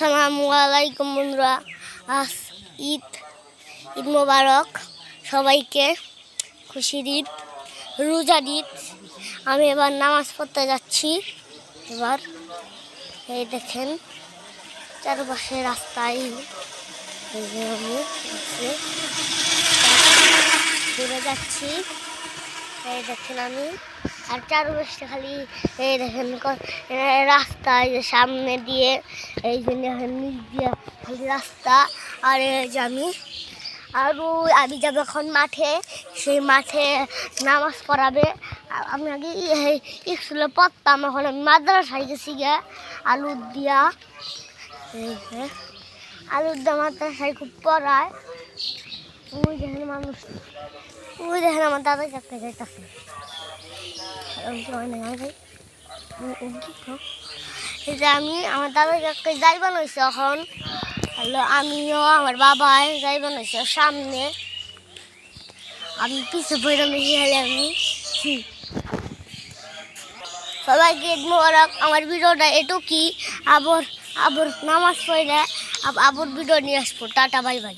আসসালামু আলাইকুম বন্ধুরা। আজ ঈদ ঈদ মোবারক। সবাইকে খুশির ঈদ, রোজা ঈদ। আমি এবার নামাজ পড়তে যাচ্ছি। এবার এই দেখেন, চারপাশে রাস্তায় আমি ঘুরে যাচ্ছি। এই দেখেন আমি। আর চারপাশে খালি এই দেখেন রাস্তা, এই যে সামনে দিয়ে, এই যে দেখেন নিচ দিয়ে খালি রাস্তা, আর এই যে আমি, আর আমি যাব এখন মাঠে, সেই মাঠে নামাজ পড়াবে। আমি আগে স্কুলে পড়তাম, এখন আমি মাদ্রাসায় গেছি গে আলুর দিয়া আলুর দিয়া মাদ্রাসায় খুব পড়ায়। ওই দেখেন মানুষ, ওই দেখেন আমার দাদা চাকরি এই যে আমি আমার দাদা চাকরি যাইবান হয়েছে এখন হলো আমিও আমার বাবাই যাইবান হয়েছে সামনে আমি পিছে বইরা মিশে হলে আমি। সবাইকে ঈদ মোবারক আমার ভিডিওটা এটু কি আবার আবার নামাজ পড়লে আবার ভিডিও নিয়ে আসব টাটা বাই বাই